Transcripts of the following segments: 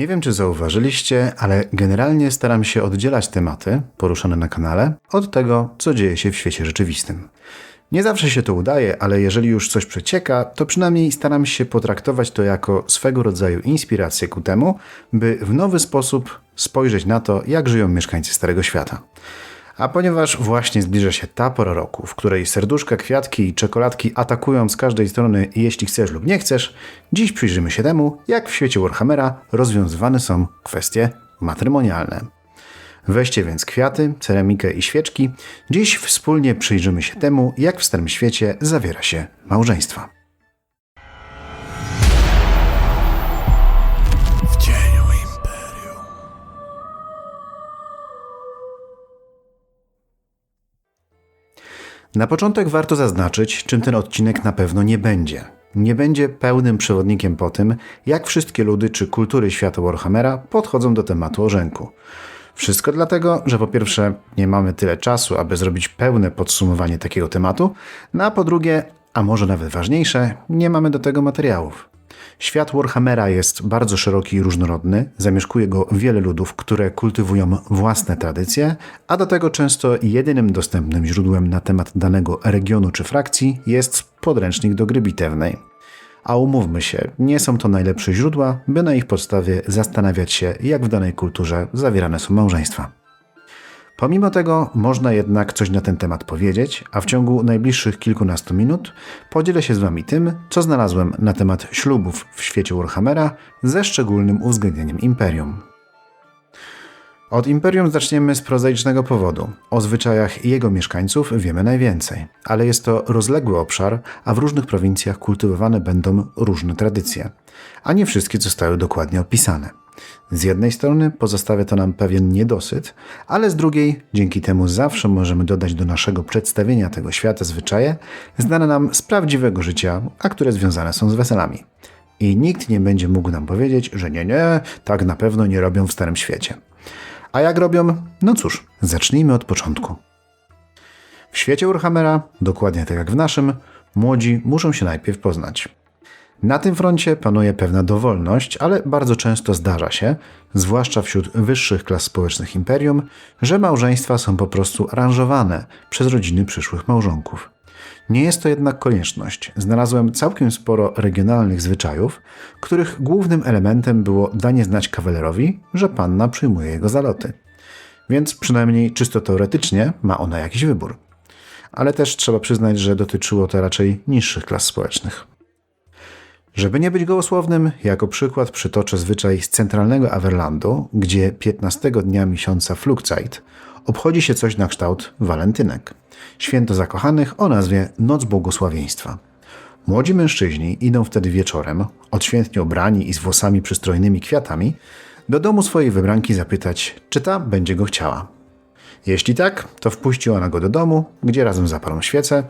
Nie wiem, czy zauważyliście, ale generalnie staram się oddzielać tematy poruszane na kanale od tego, co dzieje się w świecie rzeczywistym. Nie zawsze się to udaje, ale jeżeli już coś przecieka, to przynajmniej staram się potraktować to jako swego rodzaju inspirację ku temu, by w nowy sposób spojrzeć na to, jak żyją mieszkańcy Starego Świata. A ponieważ właśnie zbliża się ta pora roku, w której serduszka, kwiatki i czekoladki atakują z każdej strony jeśli chcesz lub nie chcesz, dziś przyjrzymy się temu, jak w świecie Warhammera rozwiązywane są kwestie matrymonialne. Weźcie więc kwiaty, ceramikę i świeczki. Dziś wspólnie przyjrzymy się temu, jak w Starym Świecie zawiera się małżeństwa. Na początek warto zaznaczyć, czym ten odcinek na pewno nie będzie. Nie będzie pełnym przewodnikiem po tym, jak wszystkie ludy czy kultury świata Warhammera podchodzą do tematu orzenku. Wszystko dlatego, że po pierwsze nie mamy tyle czasu, aby zrobić pełne podsumowanie takiego tematu, no a po drugie, a może nawet ważniejsze, nie mamy do tego materiałów. Świat Warhammera jest bardzo szeroki i różnorodny, zamieszkuje go wiele ludów, które kultywują własne tradycje, a do tego często jedynym dostępnym źródłem na temat danego regionu czy frakcji jest podręcznik do gry bitewnej. A umówmy się, nie są to najlepsze źródła, by na ich podstawie zastanawiać się, jak w danej kulturze zawierane są małżeństwa. Pomimo tego można jednak coś na ten temat powiedzieć, a w ciągu najbliższych kilkunastu minut podzielę się z Wami tym, co znalazłem na temat ślubów w świecie Warhammera ze szczególnym uwzględnieniem Imperium. Od Imperium zaczniemy z prozaicznego powodu. O zwyczajach jego mieszkańców wiemy najwięcej, ale jest to rozległy obszar, a w różnych prowincjach kultywowane będą różne tradycje, a nie wszystkie zostały dokładnie opisane. Z jednej strony pozostawia to nam pewien niedosyt, ale z drugiej, dzięki temu zawsze możemy dodać do naszego przedstawienia tego świata zwyczaje znane nam z prawdziwego życia, a które związane są z weselami. I nikt nie będzie mógł nam powiedzieć, że nie, nie, tak na pewno nie robią w Starym Świecie. A jak robią? No cóż, zacznijmy od początku. W świecie Warhammera, dokładnie tak jak w naszym, młodzi muszą się najpierw poznać. Na tym froncie panuje pewna dowolność, ale bardzo często zdarza się, zwłaszcza wśród wyższych klas społecznych imperium, że małżeństwa są po prostu aranżowane przez rodziny przyszłych małżonków. Nie jest to jednak konieczność. Znalazłem całkiem sporo regionalnych zwyczajów, których głównym elementem było danie znać kawalerowi, że panna przyjmuje jego zaloty. Więc przynajmniej czysto teoretycznie ma ona jakiś wybór. Ale też trzeba przyznać, że dotyczyło to raczej niższych klas społecznych. Żeby nie być gołosłownym, jako przykład przytoczę zwyczaj z centralnego Averlandu, gdzie 15 dnia miesiąca Flugzeit obchodzi się coś na kształt walentynek. Święto zakochanych o nazwie Noc Błogosławieństwa. Młodzi mężczyźni idą wtedy wieczorem, odświętnie ubrani i z włosami przystrojnymi kwiatami, do domu swojej wybranki zapytać, czy ta będzie go chciała. Jeśli tak, to wpuści ona go do domu, gdzie razem zapalą świecę,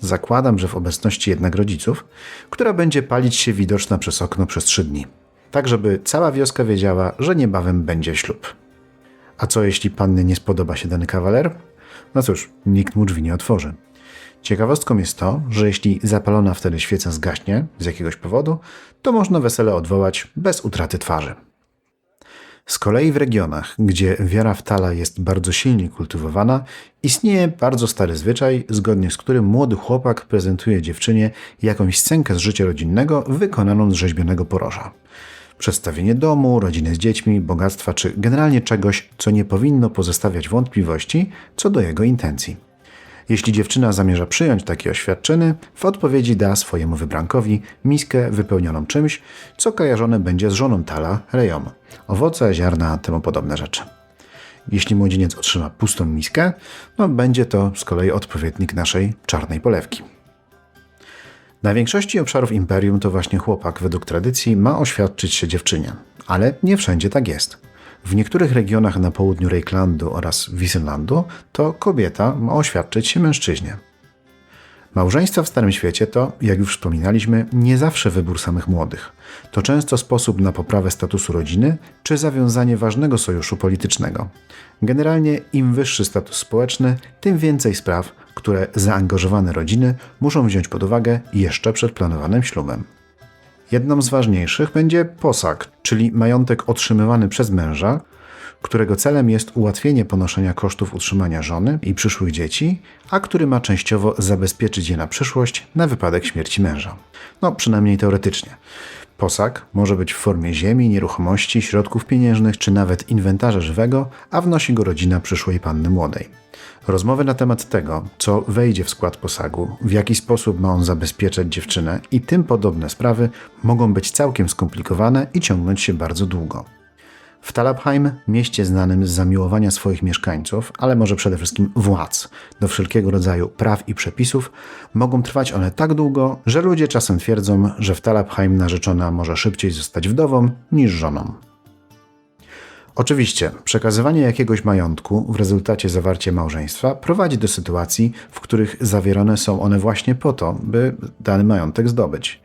zakładam, że w obecności jednak rodziców, która będzie palić się widoczna przez okno przez trzy dni. Tak, żeby cała wioska wiedziała, że niebawem będzie ślub. A co jeśli panny nie spodoba się dany kawaler? No cóż, nikt mu drzwi nie otworzy. Ciekawostką jest to, że jeśli zapalona wtedy świeca zgaśnie z jakiegoś powodu, to można wesele odwołać bez utraty twarzy. Z kolei w regionach, gdzie wiara w Tala jest bardzo silnie kultywowana, istnieje bardzo stary zwyczaj, zgodnie z którym młody chłopak prezentuje dziewczynie jakąś scenkę z życia rodzinnego wykonaną z rzeźbionego poroża. Przedstawienie domu, rodziny z dziećmi, bogactwa czy generalnie czegoś, co nie powinno pozostawiać wątpliwości co do jego intencji. Jeśli dziewczyna zamierza przyjąć takie oświadczyny, w odpowiedzi da swojemu wybrankowi miskę wypełnioną czymś, co kojarzone będzie z żoną Tala, Rejom. Owoce, ziarna, temu podobne rzeczy. Jeśli młodzieniec otrzyma pustą miskę, no będzie to z kolei odpowiednik naszej czarnej polewki. Na większości obszarów imperium to właśnie chłopak, według tradycji, ma oświadczyć się dziewczynie, ale nie wszędzie tak jest. W niektórych regionach na południu Reiklandu oraz Wissenlandu to kobieta ma oświadczyć się mężczyźnie. Małżeństwa w Starym Świecie to, jak już wspominaliśmy, nie zawsze wybór samych młodych. To często sposób na poprawę statusu rodziny czy zawiązanie ważnego sojuszu politycznego. Generalnie im wyższy status społeczny, tym więcej spraw, które zaangażowane rodziny muszą wziąć pod uwagę jeszcze przed planowanym ślubem. Jedną z ważniejszych będzie posag, czyli majątek otrzymywany przez męża, którego celem jest ułatwienie ponoszenia kosztów utrzymania żony i przyszłych dzieci, a który ma częściowo zabezpieczyć je na przyszłość na wypadek śmierci męża. No, przynajmniej teoretycznie. Posag może być w formie ziemi, nieruchomości, środków pieniężnych czy nawet inwentarza żywego, a wnosi go rodzina przyszłej panny młodej. Rozmowy na temat tego, co wejdzie w skład posagu, w jaki sposób ma on zabezpieczać dziewczynę i tym podobne sprawy mogą być całkiem skomplikowane i ciągnąć się bardzo długo. W Talabheim, mieście znanym z zamiłowania swoich mieszkańców, ale może przede wszystkim władz, do wszelkiego rodzaju praw i przepisów, mogą trwać one tak długo, że ludzie czasem twierdzą, że w Talabheim narzeczona może szybciej zostać wdową niż żoną. Oczywiście, przekazywanie jakiegoś majątku w rezultacie zawarcia małżeństwa prowadzi do sytuacji, w których zawierane są one właśnie po to, by dany majątek zdobyć.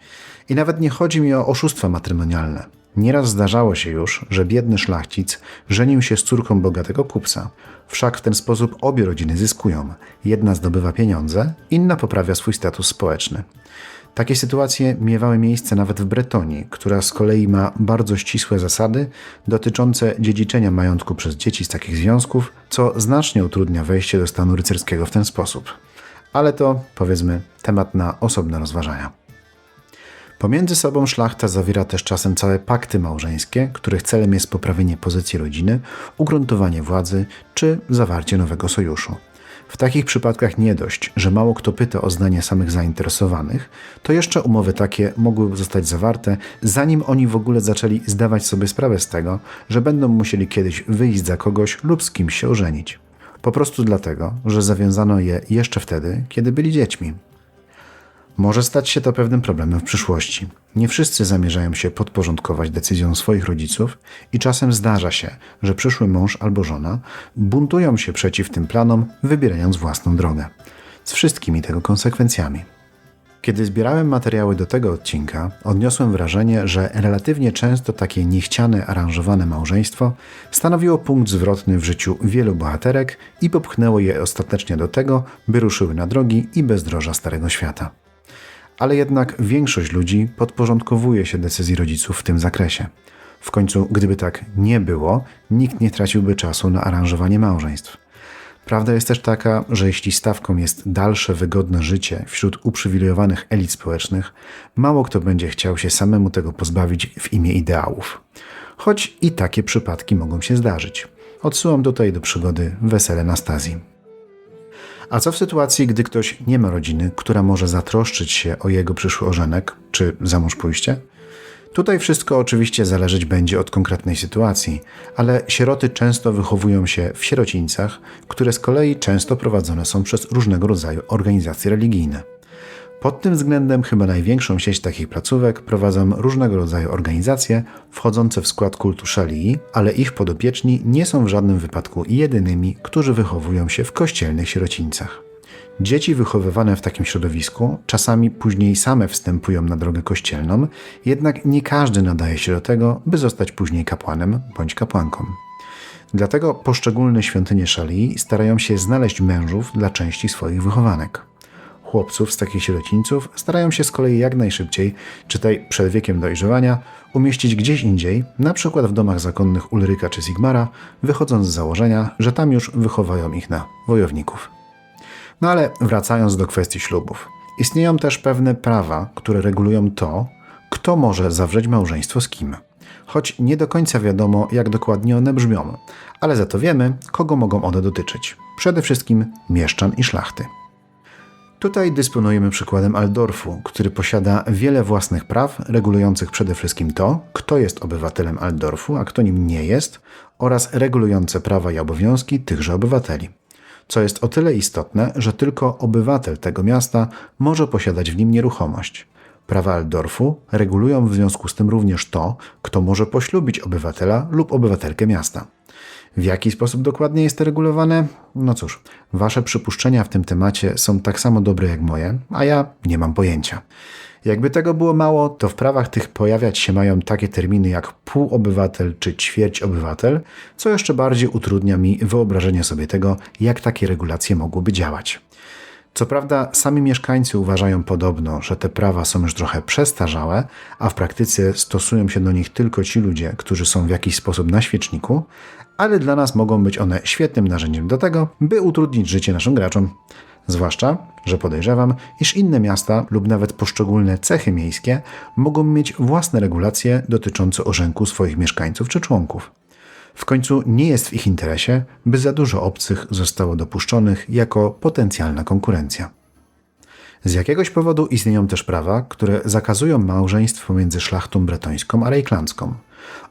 I nawet nie chodzi mi o oszustwa matrymonialne. Nieraz zdarzało się już, że biedny szlachcic żenił się z córką bogatego kupca. Wszak w ten sposób obie rodziny zyskują. Jedna zdobywa pieniądze, inna poprawia swój status społeczny. Takie sytuacje miewały miejsce nawet w Bretonii, która z kolei ma bardzo ścisłe zasady dotyczące dziedziczenia majątku przez dzieci z takich związków, co znacznie utrudnia wejście do stanu rycerskiego w ten sposób. Ale to, powiedzmy, temat na osobne rozważania. Pomiędzy sobą szlachta zawiera też czasem całe pakty małżeńskie, których celem jest poprawienie pozycji rodziny, ugruntowanie władzy czy zawarcie nowego sojuszu. W takich przypadkach nie dość, że mało kto pyta o zdanie samych zainteresowanych, to jeszcze umowy takie mogłyby zostać zawarte, zanim oni w ogóle zaczęli zdawać sobie sprawę z tego, że będą musieli kiedyś wyjść za kogoś lub z kimś się ożenić. Po prostu dlatego, że zawiązano je jeszcze wtedy, kiedy byli dziećmi. Może stać się to pewnym problemem w przyszłości. Nie wszyscy zamierzają się podporządkować decyzjom swoich rodziców i czasem zdarza się, że przyszły mąż albo żona buntują się przeciw tym planom, wybierając własną drogę. Z wszystkimi tego konsekwencjami. Kiedy zbierałem materiały do tego odcinka, odniosłem wrażenie, że relatywnie często takie niechciane, aranżowane małżeństwo stanowiło punkt zwrotny w życiu wielu bohaterek i popchnęło je ostatecznie do tego, by ruszyły na drogi i bezdroża Starego Świata ale jednak większość ludzi podporządkowuje się decyzji rodziców w tym zakresie. W końcu, gdyby tak nie było, nikt nie traciłby czasu na aranżowanie małżeństw. Prawda jest też taka, że jeśli stawką jest dalsze wygodne życie wśród uprzywilejowanych elit społecznych, mało kto będzie chciał się samemu tego pozbawić w imię ideałów. Choć i takie przypadki mogą się zdarzyć. Odsyłam tutaj do przygody Wesele Nastazji. A co w sytuacji, gdy ktoś nie ma rodziny, która może zatroszczyć się o jego przyszły ożenek czy zamąż pójście? Tutaj wszystko oczywiście zależeć będzie od konkretnej sytuacji, ale sieroty często wychowują się w sierocińcach, które z kolei często prowadzone są przez różnego rodzaju organizacje religijne. Pod tym względem chyba największą sieć takich placówek prowadzą różnego rodzaju organizacje wchodzące w skład kultu szalii, ale ich podopieczni nie są w żadnym wypadku jedynymi, którzy wychowują się w kościelnych sierocińcach. Dzieci wychowywane w takim środowisku czasami później same wstępują na drogę kościelną, jednak nie każdy nadaje się do tego, by zostać później kapłanem bądź kapłanką. Dlatego poszczególne świątynie szalii starają się znaleźć mężów dla części swoich wychowanek chłopców z takich sierocińców starają się z kolei jak najszybciej, czytaj przed wiekiem dojrzewania, umieścić gdzieś indziej, na przykład w domach zakonnych Ulryka czy Sigmara, wychodząc z założenia, że tam już wychowają ich na wojowników. No ale wracając do kwestii ślubów. Istnieją też pewne prawa, które regulują to, kto może zawrzeć małżeństwo z kim. Choć nie do końca wiadomo, jak dokładnie one brzmią, ale za to wiemy, kogo mogą one dotyczyć. Przede wszystkim mieszczan i szlachty. Tutaj dysponujemy przykładem Aldorfu, który posiada wiele własnych praw, regulujących przede wszystkim to, kto jest obywatelem Aldorfu, a kto nim nie jest, oraz regulujące prawa i obowiązki tychże obywateli. Co jest o tyle istotne, że tylko obywatel tego miasta może posiadać w nim nieruchomość. Prawa Aldorfu regulują w związku z tym również to, kto może poślubić obywatela lub obywatelkę miasta. W jaki sposób dokładnie jest to regulowane? No cóż, wasze przypuszczenia w tym temacie są tak samo dobre jak moje, a ja nie mam pojęcia. Jakby tego było mało, to w prawach tych pojawiać się mają takie terminy jak półobywatel czy ćwierć obywatel, co jeszcze bardziej utrudnia mi wyobrażenie sobie tego, jak takie regulacje mogłyby działać. Co prawda, sami mieszkańcy uważają podobno, że te prawa są już trochę przestarzałe, a w praktyce stosują się do nich tylko ci ludzie, którzy są w jakiś sposób na świeczniku, ale dla nas mogą być one świetnym narzędziem do tego, by utrudnić życie naszym graczom. Zwłaszcza, że podejrzewam, iż inne miasta lub nawet poszczególne cechy miejskie mogą mieć własne regulacje dotyczące orzenku swoich mieszkańców czy członków. W końcu nie jest w ich interesie, by za dużo obcych zostało dopuszczonych jako potencjalna konkurencja. Z jakiegoś powodu istnieją też prawa, które zakazują małżeństw pomiędzy szlachtą bretońską a rejklandzką.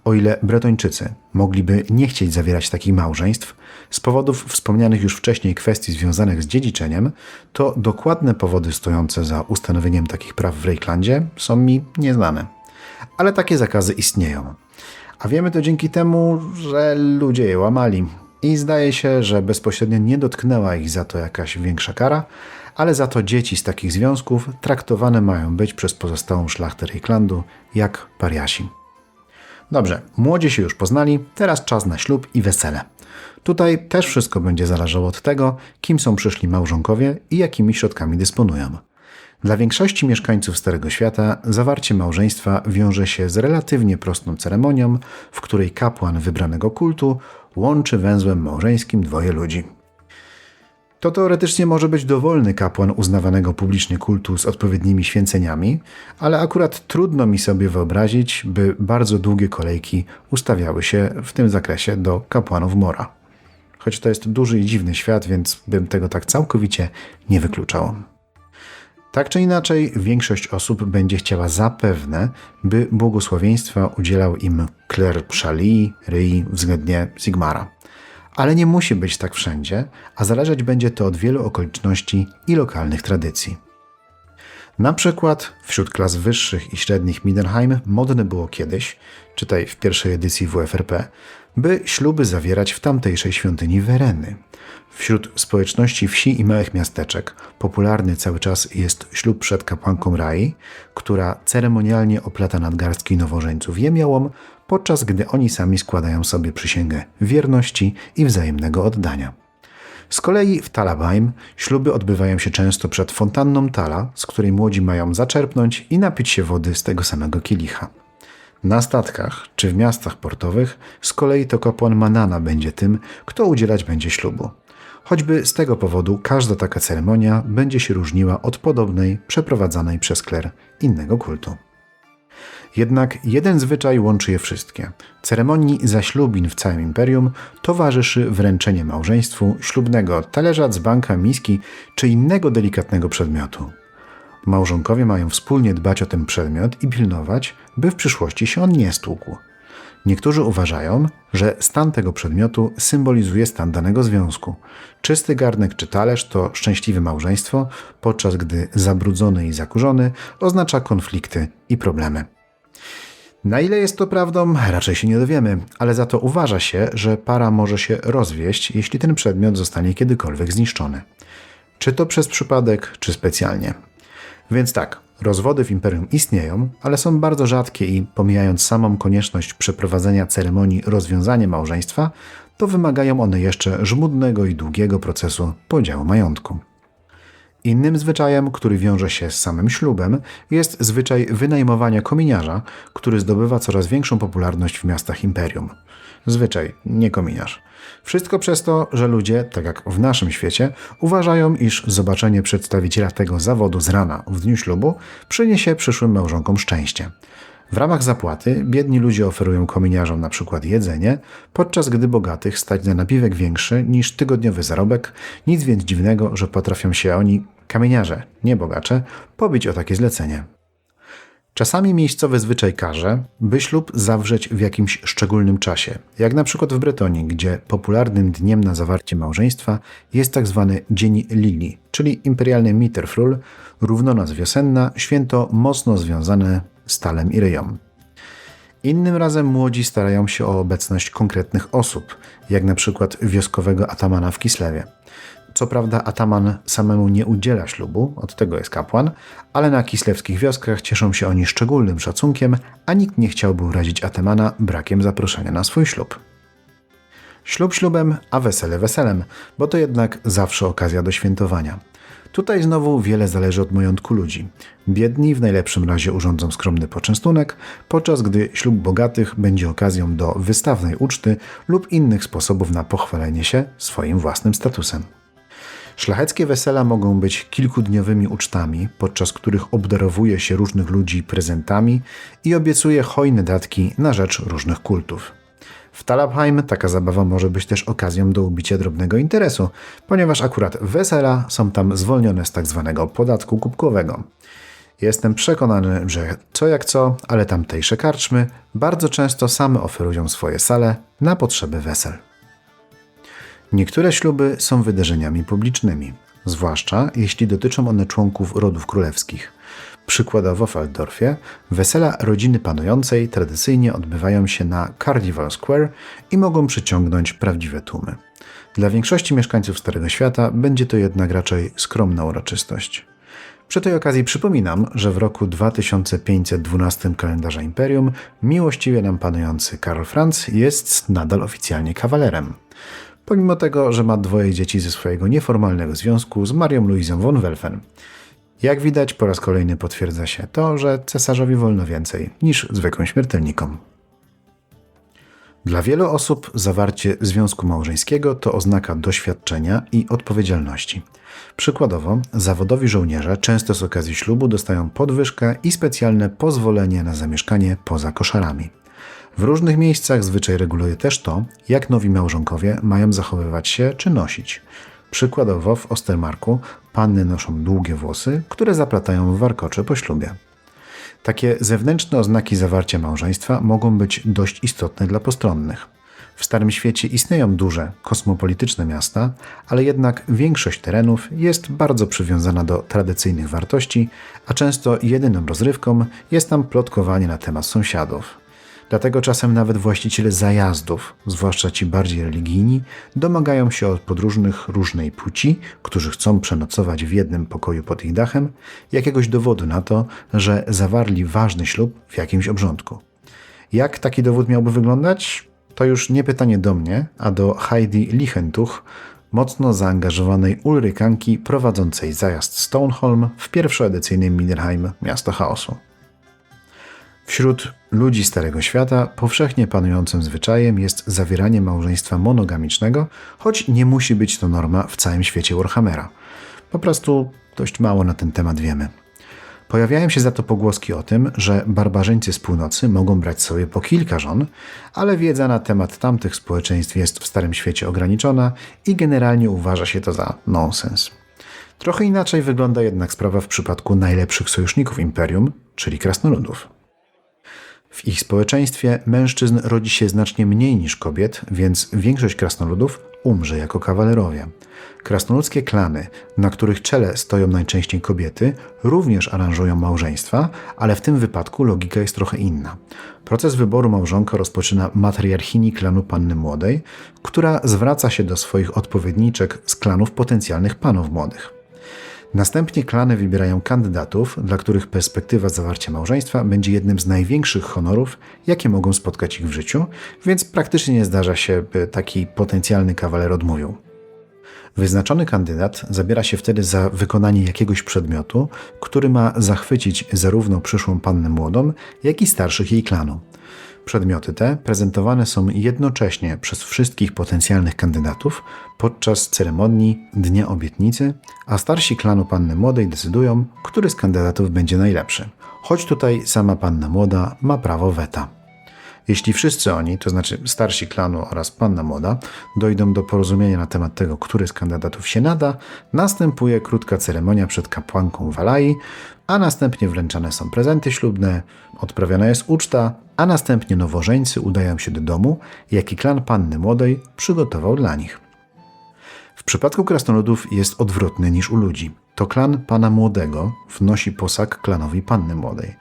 O ile Bretończycy mogliby nie chcieć zawierać takich małżeństw, z powodów wspomnianych już wcześniej kwestii związanych z dziedziczeniem, to dokładne powody stojące za ustanowieniem takich praw w Rejklandzie są mi nieznane. Ale takie zakazy istnieją. A wiemy to dzięki temu, że ludzie je łamali. I zdaje się, że bezpośrednio nie dotknęła ich za to jakaś większa kara, ale za to dzieci z takich związków traktowane mają być przez pozostałą szlachtę Rejklandu jak pariasi. Dobrze, młodzi się już poznali, teraz czas na ślub i wesele. Tutaj też wszystko będzie zależało od tego, kim są przyszli małżonkowie i jakimi środkami dysponują. Dla większości mieszkańców Starego Świata zawarcie małżeństwa wiąże się z relatywnie prostą ceremonią, w której kapłan wybranego kultu łączy węzłem małżeńskim dwoje ludzi. To teoretycznie może być dowolny kapłan uznawanego publicznie kultu z odpowiednimi święceniami, ale akurat trudno mi sobie wyobrazić, by bardzo długie kolejki ustawiały się w tym zakresie do kapłanów Mora. Choć to jest duży i dziwny świat, więc bym tego tak całkowicie nie wykluczał. Tak czy inaczej, większość osób będzie chciała zapewne, by błogosławieństwa udzielał im kler Szali, Ryi, względnie Sigmara. Ale nie musi być tak wszędzie, a zależeć będzie to od wielu okoliczności i lokalnych tradycji. Na przykład wśród klas wyższych i średnich Midenheim modne było kiedyś, czytaj w pierwszej edycji WFRP, by śluby zawierać w tamtejszej świątyni Wereny. Wśród społeczności wsi i małych miasteczek popularny cały czas jest ślub przed kapłanką Rai, która ceremonialnie oplata nadgarstki nowożeńców jemiołom, podczas gdy oni sami składają sobie przysięgę wierności i wzajemnego oddania. Z kolei w Talabaim śluby odbywają się często przed fontanną Tala, z której młodzi mają zaczerpnąć i napić się wody z tego samego kielicha. Na statkach czy w miastach portowych z kolei to kapłan Manana będzie tym, kto udzielać będzie ślubu. Choćby z tego powodu każda taka ceremonia będzie się różniła od podobnej przeprowadzanej przez kler innego kultu. Jednak jeden zwyczaj łączy je wszystkie. Ceremonii zaślubin w całym imperium towarzyszy wręczenie małżeństwu ślubnego talerza, dzbanka, miski czy innego delikatnego przedmiotu. Małżonkowie mają wspólnie dbać o ten przedmiot i pilnować, by w przyszłości się on nie stłukł. Niektórzy uważają, że stan tego przedmiotu symbolizuje stan danego związku. Czysty garnek czy talerz to szczęśliwe małżeństwo, podczas gdy zabrudzony i zakurzony oznacza konflikty i problemy. Na ile jest to prawdą, raczej się nie dowiemy, ale za to uważa się, że para może się rozwieść, jeśli ten przedmiot zostanie kiedykolwiek zniszczony. Czy to przez przypadek, czy specjalnie. Więc tak, rozwody w imperium istnieją, ale są bardzo rzadkie i pomijając samą konieczność przeprowadzenia ceremonii rozwiązania małżeństwa, to wymagają one jeszcze żmudnego i długiego procesu podziału majątku. Innym zwyczajem, który wiąże się z samym ślubem, jest zwyczaj wynajmowania kominiarza, który zdobywa coraz większą popularność w miastach imperium. Zwyczaj, nie kominiarz. Wszystko przez to, że ludzie, tak jak w naszym świecie, uważają, iż zobaczenie przedstawiciela tego zawodu z rana w dniu ślubu przyniesie przyszłym małżonkom szczęście. W ramach zapłaty biedni ludzie oferują kominiarzom na przykład jedzenie, podczas gdy bogatych stać na napiwek większy niż tygodniowy zarobek. Nic więc dziwnego, że potrafią się oni, kamieniarze, nie bogacze, pobić o takie zlecenie. Czasami miejscowy zwyczaj każe, by ślub zawrzeć w jakimś szczególnym czasie, jak na przykład w Bretonii, gdzie popularnym dniem na zawarcie małżeństwa jest tak zwany Dzień Lili, czyli imperialny Mitterfrul, równonoc wiosenna, święto mocno związane z talem i ryją. Innym razem młodzi starają się o obecność konkretnych osób, jak na przykład wioskowego atamana w Kislewie. Co prawda ataman samemu nie udziela ślubu, od tego jest kapłan, ale na kislewskich wioskach cieszą się oni szczególnym szacunkiem, a nikt nie chciałby urazić atamana brakiem zaproszenia na swój ślub. Ślub ślubem, a wesele weselem, bo to jednak zawsze okazja do świętowania. Tutaj znowu wiele zależy od majątku ludzi. Biedni w najlepszym razie urządzą skromny poczęstunek, podczas gdy ślub bogatych będzie okazją do wystawnej uczty lub innych sposobów na pochwalenie się swoim własnym statusem. Szlacheckie wesela mogą być kilkudniowymi ucztami, podczas których obdarowuje się różnych ludzi prezentami i obiecuje hojne datki na rzecz różnych kultów. W Talabheim taka zabawa może być też okazją do ubicia drobnego interesu, ponieważ akurat wesela są tam zwolnione z tak zwanego podatku kubkowego. Jestem przekonany, że co jak co, ale tamtejsze karczmy bardzo często same oferują swoje sale na potrzeby wesel. Niektóre śluby są wydarzeniami publicznymi, zwłaszcza jeśli dotyczą one członków rodów królewskich. Przykładowo w Altdorfie wesela rodziny panującej tradycyjnie odbywają się na Carnival Square i mogą przyciągnąć prawdziwe tłumy. Dla większości mieszkańców Starego Świata będzie to jednak raczej skromna uroczystość. Przy tej okazji przypominam, że w roku 2512 kalendarza Imperium miłościwie nam panujący Karl Franz jest nadal oficjalnie kawalerem. Pomimo tego, że ma dwoje dzieci ze swojego nieformalnego związku z Marią Luizą von Welfen. Jak widać, po raz kolejny potwierdza się to, że cesarzowi wolno więcej niż zwykłym śmiertelnikom. Dla wielu osób zawarcie związku małżeńskiego to oznaka doświadczenia i odpowiedzialności. Przykładowo, zawodowi żołnierze często z okazji ślubu dostają podwyżkę i specjalne pozwolenie na zamieszkanie poza koszarami. W różnych miejscach zwyczaj reguluje też to, jak nowi małżonkowie mają zachowywać się czy nosić. Przykładowo w Ostermarku panny noszą długie włosy, które zaplatają w warkocze po ślubie. Takie zewnętrzne oznaki zawarcia małżeństwa mogą być dość istotne dla postronnych. W Starym Świecie istnieją duże, kosmopolityczne miasta, ale jednak większość terenów jest bardzo przywiązana do tradycyjnych wartości, a często jedyną rozrywką jest tam plotkowanie na temat sąsiadów. Dlatego czasem nawet właściciele zajazdów, zwłaszcza ci bardziej religijni, domagają się od podróżnych różnej płci, którzy chcą przenocować w jednym pokoju pod ich dachem, jakiegoś dowodu na to, że zawarli ważny ślub w jakimś obrządku. Jak taki dowód miałby wyglądać? To już nie pytanie do mnie, a do Heidi Lichentuch, mocno zaangażowanej Ulrykanki prowadzącej zajazd Stoneholm w pierwszoedycyjnym Minderheim Miasto Chaosu. Wśród ludzi Starego Świata powszechnie panującym zwyczajem jest zawieranie małżeństwa monogamicznego, choć nie musi być to norma w całym świecie Warhammera. Po prostu dość mało na ten temat wiemy. Pojawiają się za to pogłoski o tym, że barbarzyńcy z północy mogą brać sobie po kilka żon, ale wiedza na temat tamtych społeczeństw jest w Starym Świecie ograniczona i generalnie uważa się to za nonsens. Trochę inaczej wygląda jednak sprawa w przypadku najlepszych sojuszników Imperium, czyli krasnoludów. W ich społeczeństwie mężczyzn rodzi się znacznie mniej niż kobiet, więc większość krasnoludów umrze jako kawalerowie. Krasnoludzkie klany, na których czele stoją najczęściej kobiety, również aranżują małżeństwa, ale w tym wypadku logika jest trochę inna. Proces wyboru małżonka rozpoczyna matriarchini klanu Panny Młodej, która zwraca się do swoich odpowiedniczek z klanów potencjalnych panów młodych. Następnie klany wybierają kandydatów, dla których perspektywa zawarcia małżeństwa będzie jednym z największych honorów, jakie mogą spotkać ich w życiu, więc praktycznie nie zdarza się, by taki potencjalny kawaler odmówił. Wyznaczony kandydat zabiera się wtedy za wykonanie jakiegoś przedmiotu, który ma zachwycić zarówno przyszłą pannę młodą, jak i starszych jej klanu. Przedmioty te prezentowane są jednocześnie przez wszystkich potencjalnych kandydatów podczas ceremonii Dnia Obietnicy, a starsi klanu Panny Młodej decydują, który z kandydatów będzie najlepszy. Choć tutaj sama Panna Młoda ma prawo weta. Jeśli wszyscy oni, to znaczy starsi klanu oraz panna młoda, dojdą do porozumienia na temat tego, który z kandydatów się nada, następuje krótka ceremonia przed kapłanką Walai, a następnie wręczane są prezenty ślubne, odprawiana jest uczta, a następnie nowożeńcy udają się do domu, jaki klan panny młodej przygotował dla nich. W przypadku krasnoludów jest odwrotny niż u ludzi. To klan pana młodego wnosi posag klanowi panny młodej.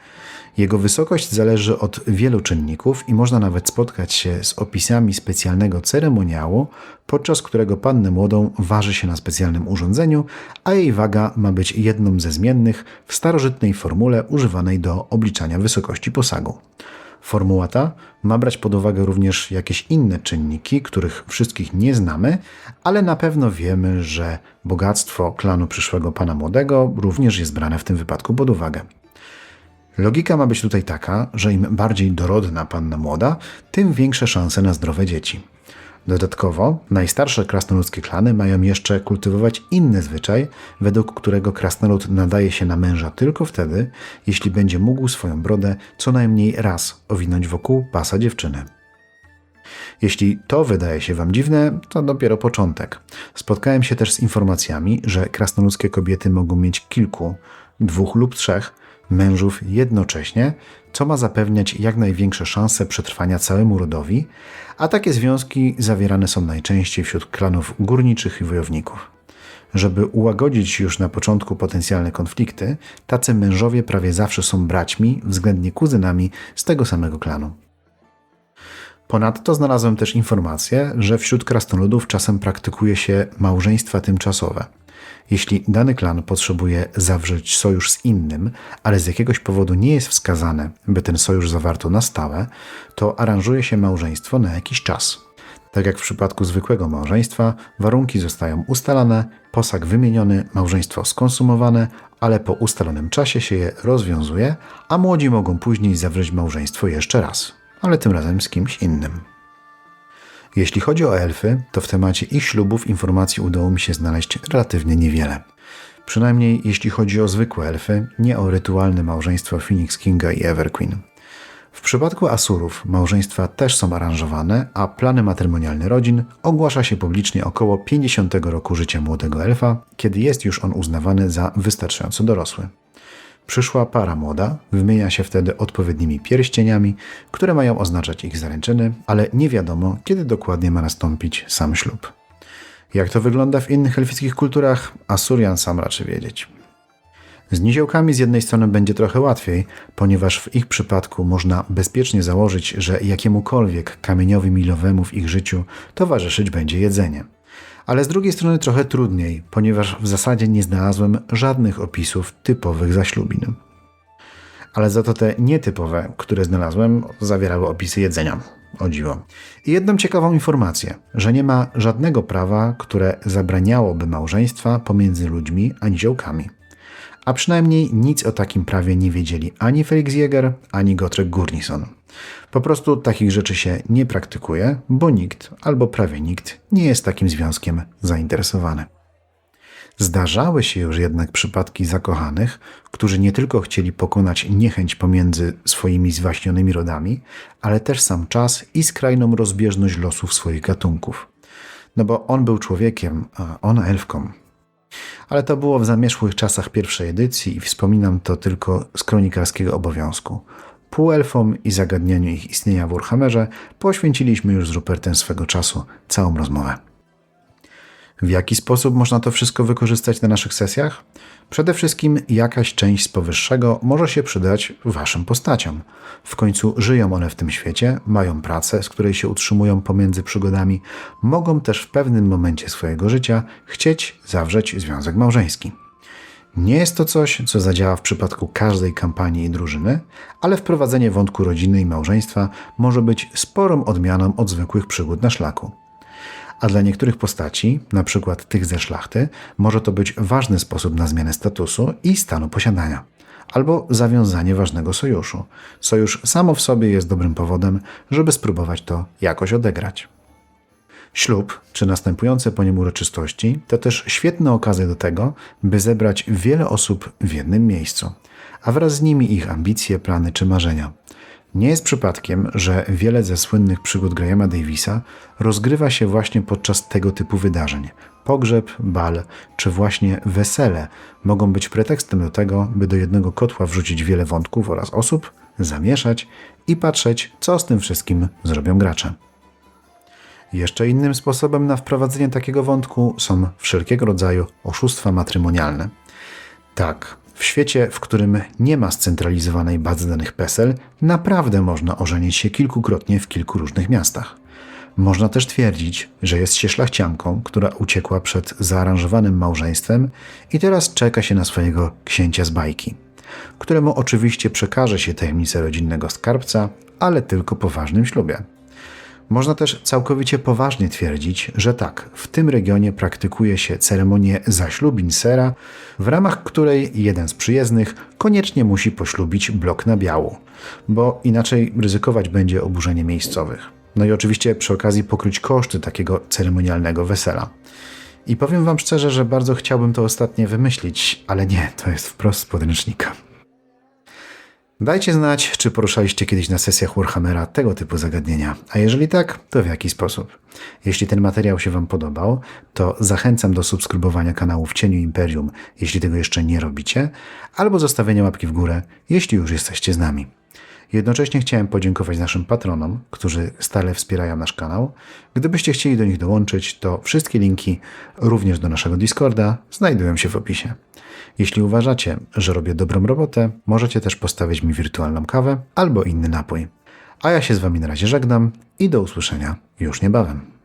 Jego wysokość zależy od wielu czynników i można nawet spotkać się z opisami specjalnego ceremoniału, podczas którego pannę młodą waży się na specjalnym urządzeniu, a jej waga ma być jedną ze zmiennych w starożytnej formule używanej do obliczania wysokości posagu. Formuła ta ma brać pod uwagę również jakieś inne czynniki, których wszystkich nie znamy, ale na pewno wiemy, że bogactwo klanu przyszłego pana młodego również jest brane w tym wypadku pod uwagę. Logika ma być tutaj taka, że im bardziej dorodna panna młoda, tym większe szanse na zdrowe dzieci. Dodatkowo najstarsze krasnoludzkie klany mają jeszcze kultywować inny zwyczaj, według którego krasnolud nadaje się na męża tylko wtedy, jeśli będzie mógł swoją brodę co najmniej raz owinąć wokół pasa dziewczyny. Jeśli to wydaje się Wam dziwne, to dopiero początek. Spotkałem się też z informacjami, że krasnoludzkie kobiety mogą mieć kilku, dwóch lub trzech mężów jednocześnie, co ma zapewniać jak największe szanse przetrwania całemu rodowi, a takie związki zawierane są najczęściej wśród klanów górniczych i wojowników. Żeby ułagodzić już na początku potencjalne konflikty, tacy mężowie prawie zawsze są braćmi, względnie kuzynami z tego samego klanu. Ponadto znalazłem też informację, że wśród krasnoludów czasem praktykuje się małżeństwa tymczasowe. Jeśli dany klan potrzebuje zawrzeć sojusz z innym, ale z jakiegoś powodu nie jest wskazane, by ten sojusz zawarto na stałe, to aranżuje się małżeństwo na jakiś czas. Tak jak w przypadku zwykłego małżeństwa, warunki zostają ustalane, posag wymieniony, małżeństwo skonsumowane, ale po ustalonym czasie się je rozwiązuje, a młodzi mogą później zawrzeć małżeństwo jeszcze raz, ale tym razem z kimś innym. Jeśli chodzi o elfy, to w temacie ich ślubów informacji udało mi się znaleźć relatywnie niewiele. Przynajmniej jeśli chodzi o zwykłe elfy, nie o rytualne małżeństwo Phoenix Kinga i Everqueen. W przypadku Asurów małżeństwa też są aranżowane, a plany matrymonialne rodzin ogłasza się publicznie około 50 roku życia młodego elfa, kiedy jest już on uznawany za wystarczająco dorosły. Przyszła para młoda wymienia się wtedy odpowiednimi pierścieniami, które mają oznaczać ich zaręczyny, ale nie wiadomo, kiedy dokładnie ma nastąpić sam ślub. Jak to wygląda w innych elfickich kulturach, Asurian sam raczy wiedzieć. Z niziołkami z jednej strony będzie trochę łatwiej, ponieważ w ich przypadku można bezpiecznie założyć, że jakiemukolwiek kamieniowi milowemu w ich życiu towarzyszyć będzie jedzenie. Ale z drugiej strony trochę trudniej, ponieważ w zasadzie nie znalazłem żadnych opisów typowych zaślubin. Ale za to te nietypowe, które znalazłem, zawierały opisy jedzenia. O dziwo. I jedną ciekawą informację, że nie ma żadnego prawa, które zabraniałoby małżeństwa pomiędzy ludźmi a niziołkami. A przynajmniej nic o takim prawie nie wiedzieli ani Felix Jäger, ani Gotrek Gurnison. Po prostu takich rzeczy się nie praktykuje, bo nikt, albo prawie nikt, nie jest takim związkiem zainteresowany. Zdarzały się już jednak przypadki zakochanych, którzy nie tylko chcieli pokonać niechęć pomiędzy swoimi zwaśnionymi rodami, ale też sam czas i skrajną rozbieżność losów swoich gatunków. No bo on był człowiekiem, a ona elfką. Ale to było w zamierzchłych czasach pierwszej edycji i wspominam to tylko z kronikarskiego obowiązku. Półelfom i zagadnianiu ich istnienia w Warhammerze poświęciliśmy już z Rupertem swego czasu całą rozmowę. W jaki sposób można to wszystko wykorzystać na naszych sesjach? Przede wszystkim jakaś część z powyższego może się przydać Waszym postaciom. W końcu żyją one w tym świecie, mają pracę, z której się utrzymują pomiędzy przygodami, mogą też w pewnym momencie swojego życia chcieć zawrzeć związek małżeński. Nie jest to coś, co zadziała w przypadku każdej kampanii i drużyny, ale wprowadzenie wątku rodziny i małżeństwa może być sporą odmianą od zwykłych przygód na szlaku. A dla niektórych postaci, przykład tych ze szlachty, może to być ważny sposób na zmianę statusu i stanu posiadania. Albo zawiązanie ważnego sojuszu. Sojusz samo w sobie jest dobrym powodem, żeby spróbować to jakoś odegrać. Ślub, czy następujące po nim uroczystości, to też świetna okazja do tego, by zebrać wiele osób w jednym miejscu, a wraz z nimi ich ambicje, plany czy marzenia. Nie jest przypadkiem, że wiele ze słynnych przygód Grahama Davisa rozgrywa się właśnie podczas tego typu wydarzeń. Pogrzeb, bal czy właśnie wesele mogą być pretekstem do tego, by do jednego kotła wrzucić wiele wątków oraz osób, zamieszać i patrzeć, co z tym wszystkim zrobią gracze. Jeszcze innym sposobem na wprowadzenie takiego wątku są wszelkiego rodzaju oszustwa matrymonialne. Tak, w świecie, w którym nie ma scentralizowanej bazy danych PESEL, naprawdę można ożenić się kilkukrotnie w kilku różnych miastach. Można też twierdzić, że jest się szlachcianką, która uciekła przed zaaranżowanym małżeństwem i teraz czeka się na swojego księcia z bajki. któremu oczywiście przekaże się tajemnicę rodzinnego skarbca, ale tylko po ważnym ślubie. Można też całkowicie poważnie twierdzić, że tak, w tym regionie praktykuje się ceremonię zaślubin sera, w ramach której jeden z przyjezdnych koniecznie musi poślubić blok na biału, bo inaczej ryzykować będzie oburzenie miejscowych. No i oczywiście przy okazji pokryć koszty takiego ceremonialnego wesela. I powiem Wam szczerze, że bardzo chciałbym to ostatnie wymyślić, ale nie, to jest wprost z podręcznika. Dajcie znać, czy poruszaliście kiedyś na sesjach Warhammera tego typu zagadnienia, a jeżeli tak, to w jaki sposób. Jeśli ten materiał się Wam podobał, to zachęcam do subskrybowania kanału w Cieniu Imperium, jeśli tego jeszcze nie robicie, albo zostawienia łapki w górę, jeśli już jesteście z nami. Jednocześnie chciałem podziękować naszym patronom, którzy stale wspierają nasz kanał. Gdybyście chcieli do nich dołączyć, to wszystkie linki, również do naszego Discorda, znajdują się w opisie. Jeśli uważacie, że robię dobrą robotę, możecie też postawić mi wirtualną kawę albo inny napój. A ja się z Wami na razie żegnam i do usłyszenia już niebawem.